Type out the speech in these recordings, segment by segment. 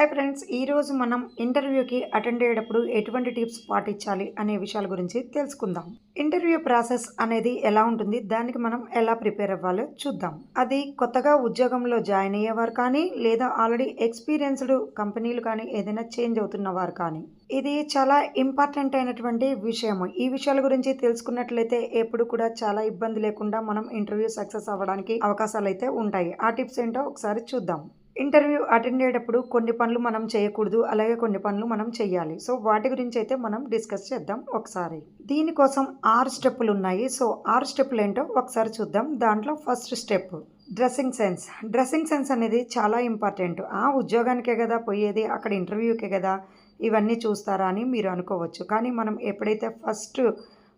Hi friends ఈరోజు మనం ఇంటర్వ్యూకి అటెండ్ అయ్యేటప్పుడు ఎటువంటి టిప్స్ పాటించాలి అనే విషయాల గురించి తెలుసుకుందాం. ఇంటర్వ్యూ ప్రాసెస్ అనేది ఎలా ఉంటుంది దానికి మనం ఎలా ప్రిపేర్ అవ్వాలో చూద్దాం. అది కొత్తగా ఉద్యోగంలో జాయిన్ అయ్యేవారు కానీ లేదా ఆల్రెడీ ఎక్స్పీరియన్స్డ్ కంపెనీలు కానీ ఏదైనా చేంజ్ అవుతున్న వారు కానీ. ఇది చాలా ఇంపార్టెంట్ అయినటువంటి విషయం ఈ విషయాల గురించి తెలుసుకున్నట్లయితే ఎప్పుడు కూడా చాలా ఇబ్బంది లేకుండా మనం ఇంటర్వ్యూ సక్సెస్ అవ్వడానికి అవకాశాలు అయితే ఉంటాయి. ఆ టిప్స్ ఏంటో ఒకసారి చూద్దాం. ఇంటర్వ్యూ అటెండ్ అయ్యేటప్పుడు కొన్ని పనులు మనం చేయకూడదు అలాగే కొన్ని పనులు మనం చేయాలి సో వాటి గురించి అయితే మనం డిస్కస్ చేద్దాం ఒకసారి. దీనికోసం ఆరు స్టెప్పులు ఉన్నాయి. సో ఆరు స్టెప్పులు ఏంటో ఒకసారి చూద్దాం. దాంట్లో first step dressing sense. Dressing sense అనేది చాలా ఇంపార్టెంట్. ఆ ఉద్యోగానికే కదా పోయేది అక్కడ ఇంటర్వ్యూకే కదా ఇవన్నీ చూస్తారా అని మీరు అనుకోవచ్చు. కానీ మనం ఎప్పుడైతే ఫస్ట్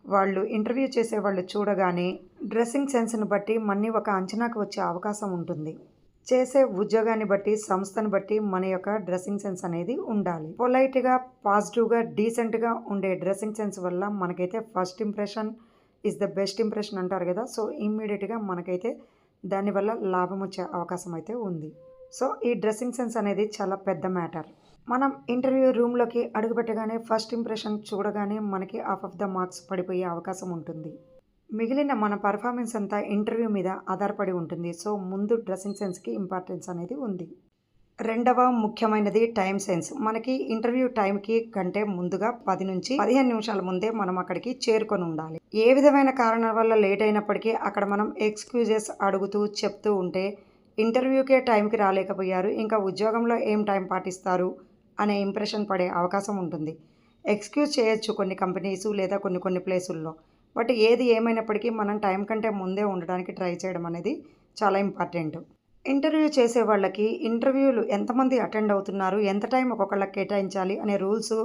వాళ్ళు ఇంటర్వ్యూ చేసే వాళ్ళు చూడగానే డ్రెస్సింగ్ సెన్స్ని బట్టి మన్ని ఒక అంచనాకు వచ్చే అవకాశం ఉంటుంది. చేసే ఉద్యోగాన్ని బట్టి సంస్థను బట్టి మన యొక్క డ్రెస్సింగ్ సెన్స్ అనేది ఉండాలి. పొలైట్గా పాజిటివ్గా డీసెంట్గా ఉండే డ్రెస్సింగ్ సెన్స్ వల్ల మనకైతే first impression is the best impression అంటారు కదా. సో ఇమ్మీడియట్గా మనకైతే దానివల్ల లాభం వచ్చే అవకాశం అయితే ఉంది. సో ఈ డ్రెస్సింగ్ సెన్స్ అనేది చాలా పెద్ద మ్యాటర్. మనం ఇంటర్వ్యూ రూమ్లోకి అడుగుపెట్టగానే ఫస్ట్ ఇంప్రెషన్ చూడగానే మనకి ఆఫ్ ఆఫ్ ద మార్క్స్ పడిపోయే అవకాశం ఉంటుంది. మిగిలిన మన పర్ఫార్మెన్స్ అంతా ఇంటర్వ్యూ మీద ఆధారపడి ఉంటుంది. సో ముందు డ్రెస్సింగ్ సెన్స్కి ఇంపార్టెన్స్ అనేది ఉంది. రెండవ ముఖ్యమైనది టైం సెన్స్ మనకి ఇంటర్వ్యూ టైంకి కంటే ముందుగా పది నుంచి పదిహేను నిమిషాల ముందే మనం అక్కడికి చేరుకొని ఉండాలి. ఏ విధమైన కారణాల వల్ల లేట్ అయినప్పటికీ అక్కడ మనం ఎక్స్క్యూజెస్ అడుగుతూ చెప్తూ ఉంటే ఇంటర్వ్యూకే టైంకి రాలేకపోయారు. ఇంకా ఉద్యోగంలో ఏం టైం పాటిస్తారు అనే ఇంప్రెషన్ పడే అవకాశం ఉంటుంది. ఎక్స్క్యూజ్ చేయొచ్చు కొన్ని కంపెనీస్ లేదా కొన్ని కొన్ని ప్లేసుల్లో బట్ ఏది ఏమైనప్పటికీ మనం టైం కంటే ముందే ఉండడానికి ట్రై చేయడం అనేది చాలా ఇంపార్టెంట్. ఇంటర్వ్యూ చేసే వాళ్ళకి ఇంటర్వ్యూలు ఎంతమంది అటెండ్ అవుతున్నారు ఎంత టైం ఒక్కొక్కళ్ళకి కేటాయించాలి అనే రూల్స్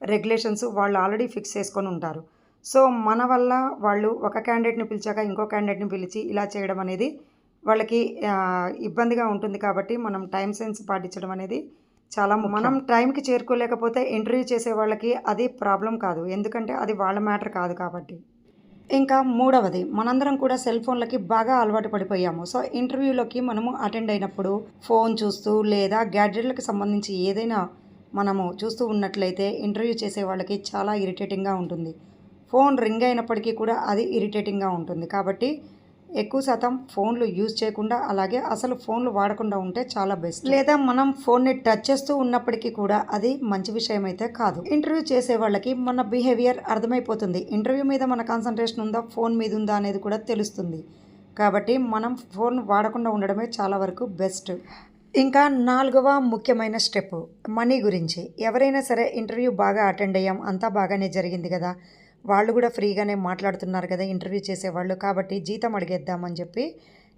రెగ్యులేషన్స్ వాళ్ళు ఆల్రెడీ ఫిక్స్ చేసుకొని ఉంటారు. సో మన వల్ల వాళ్ళు ఒక క్యాండిడేట్ని పిలిచాక ఇంకో క్యాండిడేట్ని పిలిచి ఇలా చేయడం అనేది వాళ్ళకి ఇబ్బందిగా ఉంటుంది కాబట్టి మనం టైం సెన్స్ పాటించడం అనేది చాలా. మనం టైంకి చేరుకోలేకపోతే ఇంటర్వ్యూ చేసే వాళ్ళకి అది ప్రాబ్లం కాదు. ఎందుకంటే అది వాళ్ళ మ్యాటర్ కాదు కాబట్టి. ఇంకా మూడవది మనందరం కూడా సెల్ ఫోన్లకి బాగా అలవాటు పడిపోయాము. సో ఇంటర్వ్యూలోకి మనము అటెండ్ అయినప్పుడు ఫోన్ చూస్తూ లేదా గ్యాడ్జెట్లకు సంబంధించి ఏదైనా మనము చూస్తూ ఉన్నట్లయితే ఇంటర్వ్యూ చేసే వాళ్ళకి చాలా ఇరిటేటింగ్గా ఉంటుంది. ఫోన్ రింగ్ అయినప్పటికీ కూడా అది ఇరిటేటింగ్గా ఉంటుంది. కాబట్టి ఎక్కువ శాతం ఫోన్లు యూజ్ చేయకుండా అలాగే అసలు ఫోన్లు వాడకుండా ఉంటే చాలా బెస్ట్. లేదా మనం ఫోన్ని టచ్ చేస్తూ ఉన్నప్పటికీ కూడా అది మంచి విషయం అయితే కాదు. ఇంటర్వ్యూ చేసే వాళ్ళకి మన బిహేవియర్ అర్థమైపోతుంది. ఇంటర్వ్యూ మీద మన కాన్సన్ట్రేషన్ ఉందా ఫోన్ మీద ఉందా అనేది కూడా తెలుస్తుంది. కాబట్టి మనం ఫోన్ వాడకుండా ఉండడమే చాలా వరకు బెస్ట్. ఇంకా నాలుగవ ముఖ్యమైన స్టెప్ మనీ గురించి. ఎవరైనా సరే ఇంటర్వ్యూ బాగా అటెండ్ అయ్యాం అంతా బాగానే జరిగింది కదా. వాళ్ళు కూడా ఫ్రీగానే మాట్లాడుతున్నారు కదా ఇంటర్వ్యూ చేసేవాళ్ళు. కాబట్టి జీతం అడిగేద్దామని చెప్పి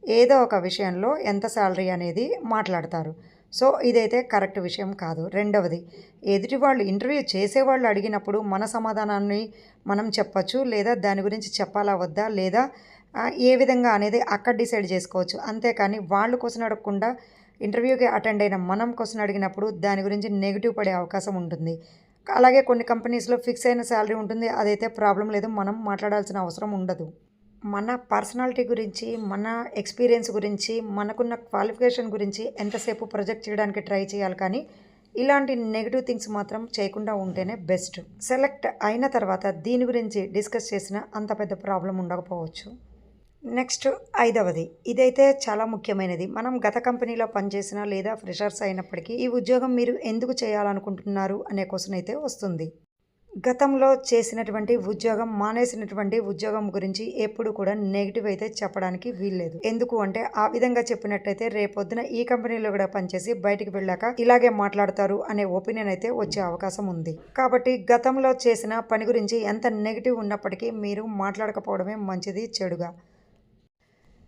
ఏదో ఒక విషయంలో ఎంత శాలరీ అనేది మాట్లాడతారు. సో ఇదైతే కరెక్ట్ విషయం కాదు. రెండవది ఎదుటి వాళ్ళు ఇంటర్వ్యూ చేసేవాళ్ళు అడిగినప్పుడు మన సమాధానాన్ని మనం చెప్పచ్చు లేదా దాని గురించి చెప్పాలా వద్దా లేదా ఏ విధంగా అనేది అక్కడ డిసైడ్ చేసుకోవచ్చు. అంతేకాని వాళ్ళు కోసం అడగకుండా ఇంటర్వ్యూకి అటెండ్ అయిన మనం కోసం అడిగినప్పుడు దాని గురించి నెగిటివ్ పడే అవకాశం ఉంటుంది. అలాగే కొన్ని కంపెనీస్లో ఫిక్స్ అయిన శాలరీ ఉంటుంది. అదైతే ప్రాబ్లం లేదు. మనం మాట్లాడాల్సిన అవసరం ఉండదు. మన పర్సనాలిటీ గురించి మన ఎక్స్పీరియన్స్ గురించి మనకున్న క్వాలిఫికేషన్ గురించి ఎంతసేపు ప్రొజెక్ట్ చేయడానికి ట్రై చేయాలి కానీ ఇలాంటి నెగిటివ్ థింగ్స్ మాత్రం చేయకుండా ఉంటేనే బెస్ట్. సెలెక్ట్ అయిన తర్వాత దీని గురించి డిస్కస్ చేసినా అంత పెద్ద ప్రాబ్లం ఉండకపోవచ్చు. నెక్స్ట్ ఐదవది. ఇదైతే చాలా ముఖ్యమైనది. మనం గత కంపెనీలో పనిచేసిన లేదా ఫ్రెషర్స్ అయినప్పటికీ ఈ ఉద్యోగం మీరు ఎందుకు చేయాలనుకుంటున్నారు అనే క్వశ్చన్ అయితే వస్తుంది. గతంలో చేసినటువంటి ఉద్యోగం మానేసినటువంటి ఉద్యోగం గురించి ఎప్పుడు కూడా నెగిటివ్ అయితే చెప్పడానికి వీల్లేదు. ఎందుకు అంటే ఆ విధంగా చెప్పినట్టయితే రేపొద్దున ఈ కంపెనీలో కూడా పనిచేసి బయటికి వెళ్ళాక ఇలాగే మాట్లాడతారు అనే ఒపీనియన్ అయితే వచ్చే అవకాశం ఉంది. కాబట్టి గతంలో చేసిన పని గురించి ఎంత నెగిటివ్ ఉన్నప్పటికీ మీరు మాట్లాడకపోవడమే మంచిది చెడుగా.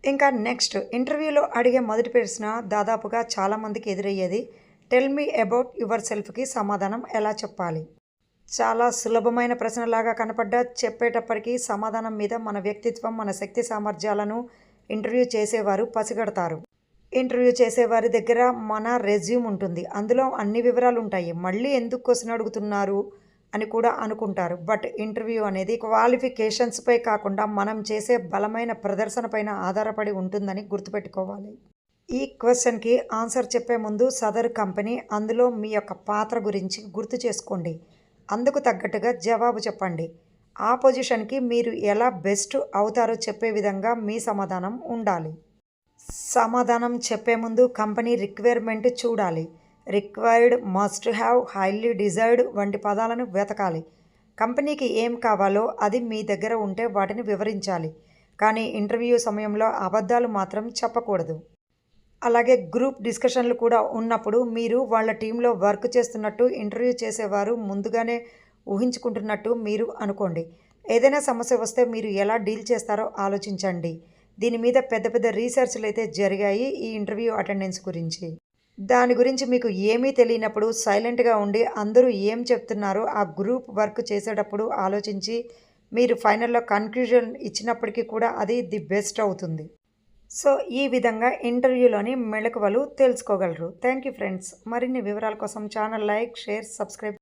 ఇంకా నెక్స్ట్ ఇంటర్వ్యూలో అడిగే మొదటి ప్రశ్న దాదాపుగా చాలామందికి ఎదురయ్యేది టెల్ మీ అబౌట్ యువర్ సెల్ఫ్కి సమాధానం ఎలా చెప్పాలి? చాలా సులభమైన ప్రశ్నలాగా కనపడ్డా చెప్పేటప్పటికీ సమాధానం మీద మన వ్యక్తిత్వం మన శక్తి సామర్థ్యాలను ఇంటర్వ్యూ చేసేవారు పసిగడతారు. ఇంటర్వ్యూ చేసేవారి దగ్గర మన రెజ్యూమ్ ఉంటుంది అందులో అన్ని వివరాలు ఉంటాయి మళ్ళీ ఎందుకు క్వశ్చన్ అడుగుతున్నారు? అని కూడా అనుకుంటారు. బట్ ఇంటర్వ్యూ అనేది క్వాలిఫికేషన్స్పై కాకుండా మనం చేసే బలమైన ప్రదర్శనపైన ఆధారపడి ఉంటుందని గుర్తుపెట్టుకోవాలి. ఈ క్వశ్చన్కి ఆన్సర్ చెప్పే ముందు సదరు కంపెనీ అందులో మీ యొక్క పాత్ర గురించి గుర్తు చేసుకోండి. అందుకు తగ్గట్టుగా జవాబు చెప్పండి. ఆ పొజిషన్కి మీరు ఎలా బెస్ట్ అవుతారో చెప్పే విధంగా మీ సమాధానం ఉండాలి. సమాధానం చెప్పే ముందు కంపెనీ రిక్వైర్మెంట్ చూడాలి. Required must have highly desired వంటి పదాలను వెతకాలి. కంపెనీకి ఏం కావాలో అది మీ దగ్గర ఉంటే వాటిని వివరించాలి. కానీ ఇంటర్వ్యూ సమయంలో అబద్ధాలు మాత్రం చెప్పకూడదు. అలాగే గ్రూప్ డిస్కషన్లు కూడా ఉన్నప్పుడు మీరు వాళ్ళ టీంలో వర్క్ చేస్తున్నట్టు ఇంటర్వ్యూ చేసేవారు ముందుగానే ఊహించుకుంటున్నట్టు మీరు అనుకోండి. ఏదైనా సమస్య వస్తే మీరు ఎలా డీల్ చేస్తారో ఆలోచించండి. దీని మీద పెద్ద పెద్ద రీసెర్చ్లు అయితే జరిగాయి ఈ ఇంటర్వ్యూ అటెండెన్స్ గురించి. దాని గురించి మీకు ఏమీ తెలియనప్పుడు సైలెంట్గా ఉండి అందరూ ఏం చెప్తున్నారో ఆ గ్రూప్ వర్క్ చేసేటప్పుడు ఆలోచించి మీరు ఫైనల్లో కన్క్లూజన్ ఇచ్చినప్పటికీ కూడా అది ది బెస్ట్ అవుతుంది. సో ఈ విధంగా ఇంటర్వ్యూలోని మెళకువలు తెలుసుకోగలరు. Thank you friends. మరిన్ని వివరాల కోసం ఛానల్ లైక్ షేర్ సబ్స్క్రైబ్